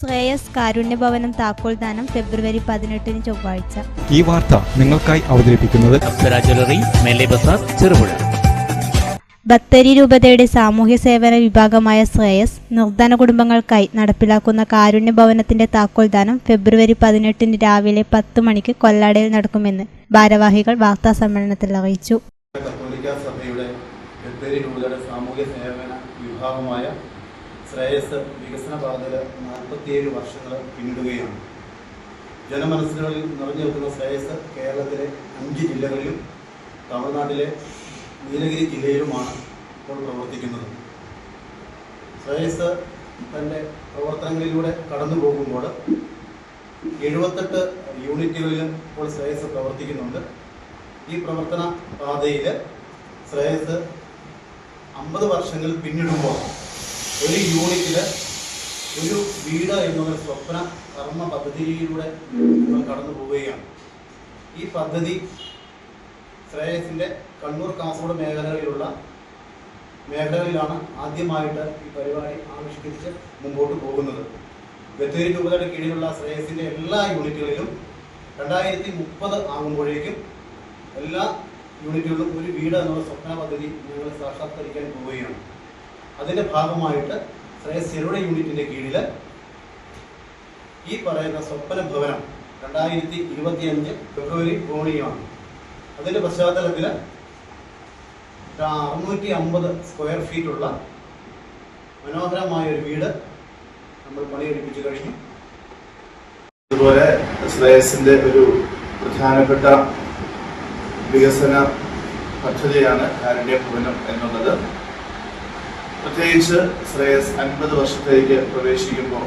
ശ്രേയസ് കാരുണ്യഭവനം താക്കോൽ ദാനം ഫെബ്രുവരി പതിനെട്ടിന് ചൊവ്വാഴ്ച. ഈ വാർത്ത നിങ്ങൾക്കായി അവതരിപ്പിക്കുന്നത് ചെറുപുഴ. ബത്തേരി രൂപതയുടെ സാമൂഹ്യ സേവന വിഭാഗമായ ശ്രേയസ് നിർധന കുടുംബങ്ങൾക്കായി നടപ്പിലാക്കുന്ന കാരുണ്യ ഭവനത്തിന്റെ താക്കോൽദാനം ഫെബ്രുവരി പതിനെട്ടിന് രാവിലെ പത്ത് മണിക്ക് കൊല്ലാടയിൽ നടക്കുമെന്ന് ഭാരവാഹികൾ വാർത്താ സമ്മേളനത്തിൽ അറിയിച്ചു. സഭയുടെ ബത്തേരി രൂപതയുടെ സാമൂഹ്യ സേവന വിഭാഗമായ ശ്രേയസ് വികസന പാതയിൽ നാൽപ്പത്തിയേഴ് വർഷങ്ങൾ പിന്നിടുകയാണ്. ജനമനസ്സുകളിൽ നിറഞ്ഞു നിൽക്കുന്ന ശ്രേയസ് കേരളത്തിലെ അഞ്ച് ജില്ലകളിലും തമിഴ്നാട്ടിലെ നീലഗിരി ജില്ലയിലുമാണ് ഇപ്പോൾ പ്രവർത്തിക്കുന്നത്. ശ്രേയസ് തന്റെ പ്രവർത്തനങ്ങളിലൂടെ കടന്നു പോകുമ്പോൾ എഴുപത്തെട്ട് യൂണിറ്റുകളിലും ഇപ്പോൾ ശ്രേയസ് പ്രവർത്തിക്കുന്നുണ്ട്. ഈ പ്രവർത്തന പാതയിൽ ശ്രേയസ് അമ്പത് വർഷങ്ങൾ പിന്നിടുമ്പോൾ ഒരു യൂണിറ്റിൽ ഒരു വീട് എന്നുള്ള സ്വപ്ന കർമ്മ പദ്ധതിയിലൂടെ നമ്മൾ കടന്നു പോവുകയാണ്. ഈ പദ്ധതി ശ്രേയസിന്റെ കണ്ണൂർ കാസർഗോഡ് മേഖലകളിലുള്ള മേഖലകളിലാണ് ആദ്യമായിട്ട് ഈ പരിപാടി ആവിഷ്കരിച്ച് മുമ്പോട്ട് പോകുന്നത്. ബത്തേരി രൂപതയുടെ കീഴിലുള്ള ശ്രേയസിന്റെ എല്ലാ യൂണിറ്റുകളിലും രണ്ടായിരത്തി മുപ്പത് ആകുമ്പോഴേക്കും എല്ലാ യൂണിറ്റുകളിലും ഒരു വീട് എന്നുള്ള സ്വപ്ന പദ്ധതി ഞങ്ങൾ സാക്ഷാത്കരിക്കാൻ പോവുകയാണ്. അതിന്റെ ഭാഗമായിട്ട് ശ്രേയസ് ചെറുപുഴ യൂണിറ്റിന്റെ കീഴിൽ ഈ പറയുന്ന സ്വപ്ന ഭവനം രണ്ടായിരത്തി ഇരുപത്തിയഞ്ച് ഫെബ്രുവരി ഓണിയാണ് അതിന്റെ പശ്ചാത്തലത്തിൽ അറുന്നൂറ്റി അമ്പത് സ്ക്വയർ ഫീറ്റുള്ള മനോഹരമായ ഒരു വീട് നമ്മൾ പണിയെടുപ്പിച്ചു കഴിഞ്ഞു. അതുപോലെ ശ്രേയസിന്റെ ഒരു പ്രധാനപ്പെട്ട വികസന പദ്ധതിയാണ് കാരുണ്യ ഭവനം എന്നുള്ളത്. പ്രത്യേകിച്ച് ശ്രേയസ് അൻപത് വർഷത്തേക്ക് പ്രവേശിക്കുമ്പോൾ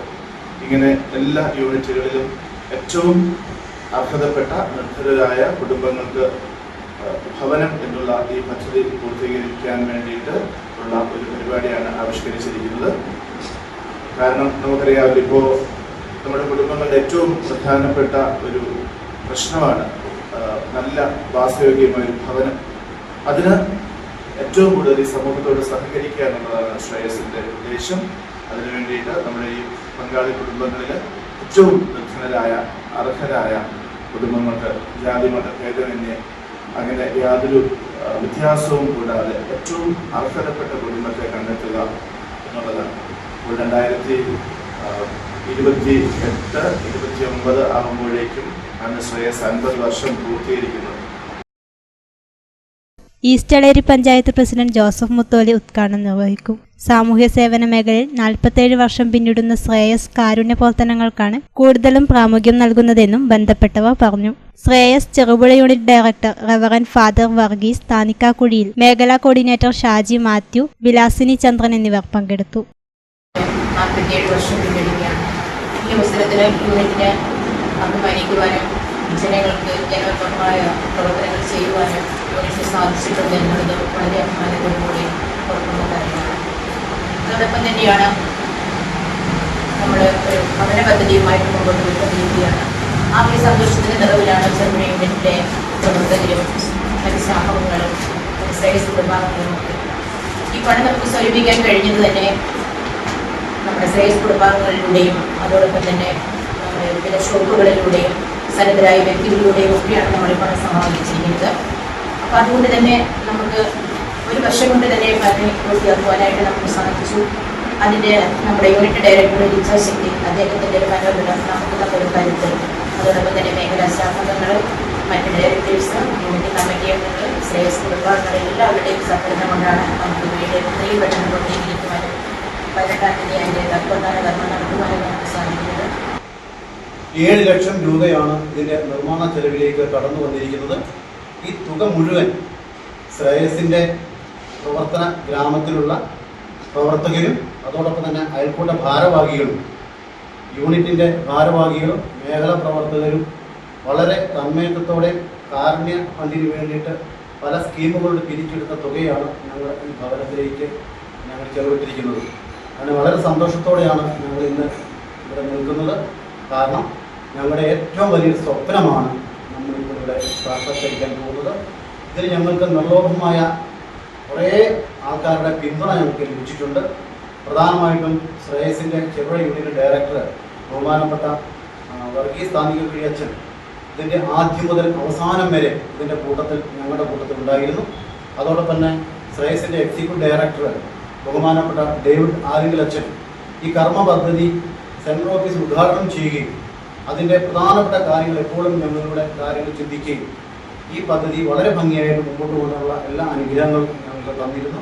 ഇങ്ങനെ എല്ലാ യൂണിറ്റുകളിലും ഏറ്റവും അർഹതപ്പെട്ട നിർദ്ധരായ കുടുംബങ്ങൾക്ക് ഭവനം എന്നുള്ള ഈ പദ്ധതി പൂർത്തീകരിക്കാൻ വേണ്ടിയിട്ട് ഉള്ള ഒരു പരിപാടിയാണ് ആവിഷ്കരിച്ചിരിക്കുന്നത്. കാരണം നമുക്കറിയാമല്ലോ ഇപ്പോൾ നമ്മുടെ കുടുംബങ്ങളുടെ ഏറ്റവും പ്രധാനപ്പെട്ട ഒരു പ്രശ്നമാണ് നല്ല വാസയോഗ്യമായ ഒരു ഭവനം. അതിന് ഏറ്റവും കൂടുതൽ ഈ സമൂഹത്തോട് സഹകരിക്കുക എന്നുള്ളതാണ് ശ്രേയസിന്റെ ഉദ്ദേശം. അതിനു വേണ്ടിയിട്ട് നമ്മുടെ ഈ പങ്കാളി കുടുംബങ്ങളിൽ ഏറ്റവും നിർധനരായ അർഹരായ കുടുംബങ്ങൾക്ക് ജാതിമത ഭേദമന്യേ അങ്ങനെ യാതൊരു വ്യത്യാസവും കൂടാതെ ഏറ്റവും അർഹതപ്പെട്ട കുടുംബത്തെ കണ്ടെത്തുക എന്നുള്ളതാണ്. ഇപ്പോൾ രണ്ടായിരത്തി ഇരുപത്തി എട്ട് ഇരുപത്തി ഒമ്പത് ആകുമ്പോഴേക്കും അന്ന് ശ്രേയസ് അൻപത് വർഷം പൂർത്തീകരിക്കുന്നത് ഈസ്റ്റളേരി പഞ്ചായത്ത് പ്രസിഡന്റ് ജോസഫ് മുത്തോലി ഉദ്ഘാടനം നിർവഹിക്കും. സാമൂഹ്യ സേവന മേഖലയിൽ നാൽപ്പത്തേഴ് വർഷം പിന്നിടുന്ന ശ്രേയസ് കാരുണ്യ പ്രവർത്തനങ്ങൾക്കാണ് കൂടുതലും പ്രാമുഖ്യം നൽകുന്നതെന്നും ബന്ധപ്പെട്ടവർ പറഞ്ഞു. Shreyas Cherupuzha unit director reverend father Varghese Thanikkakuzhiyil മേഖലാ കോർഡിനേറ്റർ ഷാജി മാത്യു വിലാസിനി ചന്ദ്രൻ എന്നിവർ പങ്കെടുത്തു. ഈ അവസരത്തിൽ ജനങ്ങൾക്ക് ജനപ്രമായ പ്രവർത്തനങ്ങൾ ചെയ്യുവാനും സാധിച്ചിട്ടുണ്ട് എന്നുള്ളത് വളരെ അഭിമാനത്തോടുകൂടി ഓർക്കുന്ന കാര്യമാണ് അതോടൊപ്പം തന്നെയാണ് നമ്മൾ ഒരു പഠന പദ്ധതിയുമായിട്ട് മുമ്പോട്ട് പോയിക്കൊണ്ടിരിക്കുകയാണ് ആ ഒരു സന്തോഷത്തിന്റെ നിറവിലാണ് യൂണിറ്റിലെ പ്രവർത്തകരും മറ്റ് സ്ഥാപനങ്ങളും കുടുംബാംഗങ്ങളും ഒക്കെ ഈ പണം നമുക്ക് സ്വരൂപിക്കാൻ കഴിഞ്ഞത് തന്നെ നമ്മുടെ ശ്രേയസ് കുടുംബാംഗങ്ങളിലൂടെയും അതോടൊപ്പം തന്നെ നമ്മുടെ വിവിധ ഷോപ്പുകളിലൂടെയും സന്നദ്ധരായ വ്യക്തികളിലൂടെയും ഒക്കെയാണ് നമ്മൾ പണം സമാഹരിച്ചിരിക്കുന്നത് അപ്പോൾ അതുകൊണ്ട് തന്നെ നമുക്ക് ഒരു വർഷം കൊണ്ട് തന്നെ പദ്ധതി പൂർത്തിയാക്കുവാനായിട്ട് നമുക്ക് സാധിച്ചു. അതിന്റെ നമ്മുടെ യൂണിറ്റ് ഡയറക്ടർ ഇച്ഛാശക്തി അദ്ദേഹത്തിന്റെ ഒരു മനോബലം നമുക്ക് തമ്മിൽ കരുത്ത്. അതോടൊപ്പം തന്നെ മേഖലാ സ്റ്റാഫംഗങ്ങൾ മറ്റ് ഡയറക്ടേഴ്സ് യൂണിറ്റ് കമ്മിറ്റി അംഗങ്ങൾ ശ്രേയസ് കുടുംബാംഗങ്ങൾ എല്ലാവരുടെയും സഹകരണം കൊണ്ടാണ് നമുക്ക് വീട് എത്രയും പെട്ടെന്ന് പൂർത്തീകരിക്കുവാനും പതിനെട്ടാം തീയതി അതിന്റെ തത്വദാന കർമ്മം നടത്തുവാനും നമുക്ക് സാധിക്കുന്നത്. ഏഴ് ലക്ഷം രൂപയാണ് ഇതിന്റെ നിർമ്മാണ ചെലവിലേക്ക് കടന്നു വന്നിരിക്കുന്നത്. ഈ തുക മുഴുവൻ ശ്രേയസിന്റെ പ്രവർത്തന ഗ്രാമത്തിലുള്ള പ്രവർത്തകരും അതോടൊപ്പം തന്നെ അയൽക്കൂട്ട ഭാരവാഹികളും യൂണിറ്റിന്റെ ഭാരവാഹികളും മേഖലാ പ്രവർത്തകരും വളരെ തന്മയത്വത്തോടെ കാരുണ്യ ഫണ്ടിന് വേണ്ടിയിട്ട് പല സ്കീമുകളുടെ പിരിച്ചെടുത്ത തുകയാണ് ഞങ്ങൾ ഈ ഭവനത്തിലേക്ക് ഞങ്ങൾ ചെലവിട്ടിരിക്കുന്നത്. അങ്ങനെ വളരെ സന്തോഷത്തോടെയാണ് ഞങ്ങൾ ഇന്ന് ഇവിടെ നിൽക്കുന്നത്. കാരണം ഞങ്ങളുടെ ഏറ്റവും വലിയൊരു സ്വപ്നമാണ് ഇവിടെ സാക്ഷാത്കരിക്കാൻ പോകുന്നത് ഇതിൽ ഞങ്ങൾക്ക് നിർലോഭമായ കുറേ ആൾക്കാരുടെ പിന്തുണ ഞങ്ങൾക്ക് ലഭിച്ചിട്ടുണ്ട്. പ്രധാനമായിട്ടും ശ്രേയസിന്റെ ചെറുപുഴ യൂണിറ്റ് ഡയറക്ടർ ബഹുമാനപ്പെട്ട വർഗീസ് താന്തിക അച്ഛൻ ഇതിന്റെ ആദ്യം മുതൽ അവസാനം വരെ ഇതിന്റെ കൂട്ടത്തിൽ ഞങ്ങളുടെ കൂട്ടത്തിൽ ഉണ്ടായിരുന്നു. അതോടൊപ്പം തന്നെ ശ്രേയസിന്റെ എക്സിക്യൂട്ടീവ് ഡയറക്ടർ ബഹുമാനപ്പെട്ട ഡേവിഡ് ആലിംഗൽ അച്ഛൻ ഈ കർമ്മ പദ്ധതി സെൻട്രൽ ഓഫീസ് ഉദ്ഘാടനം ചെയ്യുകയും അതിന്റെ പ്രധാനപ്പെട്ട കാര്യങ്ങൾ എപ്പോഴും ഞങ്ങളുടെ കാര്യങ്ങൾ ചിന്തിക്കുകയും ഈ പദ്ധതി വളരെ ഭംഗിയായിട്ട് മുമ്പോട്ട് കൊണ്ടുള്ള എല്ലാ അനുഗ്രഹങ്ങളും ഞങ്ങൾക്ക് തന്നിരുന്നു.